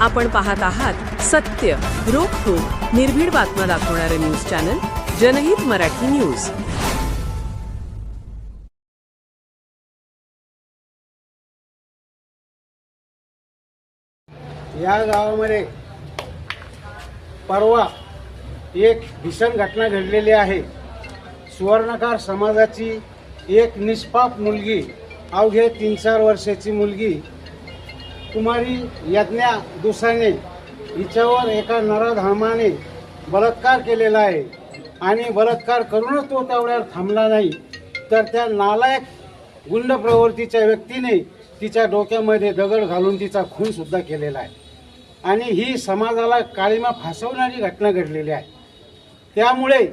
आपण पाहत आहात सत्य रोखोक निर्भीड बातम्या दाखवणारे न्यूज चॅनल जनहित मराठी न्यूज. या गावामध्ये परवा एक भीषण घटना घडलेली आहे. सुवर्णकार समाजाची एक निष्पाप मुलगी अवघे तीन चार वर्षाची मुलगी कुमारी यज्ञा दुसाने हिच्यावर एका नराधामाने बलात्कार केलेला आहे. आणि बलात्कार करूनच तो तेवढ्यावर थांबला नाही. तर त्या नालायक गुंड प्रवृत्तीच्या व्यक्तीने तिच्या डोक्यामध्ये दगड घालून तिचा खूनसुद्धा केलेला आहे. आणि ही समाजाला काळीमा फासवणारी घटना घडलेली आहे. त्यामुळे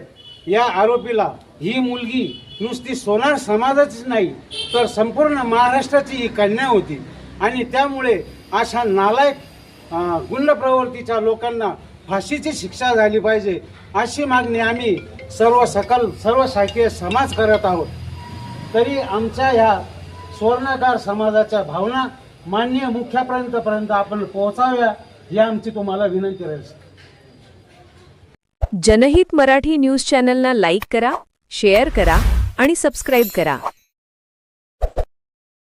या आरोपीला ही मुलगी नुसती सोनार समाजाचीच नाही तर संपूर्ण महाराष्ट्राची ही कन्या होती. आणि त्यामुळे अशा नालायक अं, गुंड प्रवृत्तीच्या लोकांना फाशीची शिक्षा झाली पाहिजे अशी मागणी आम्ही सर्व सकल सर्व शाकीय समाज करत आहोत. तरी आमच्या ह्या सुवर्णकार समाजाच्या भावना माननीय मुख्यापर्यंतपर्यंत आपण पोहोचाव्या ही आमची तुम्हाला विनंती राहील जनहित मराठी न्यूज चॅनलना लाईक करा शेअर करा आणि सबस्क्राईब करा.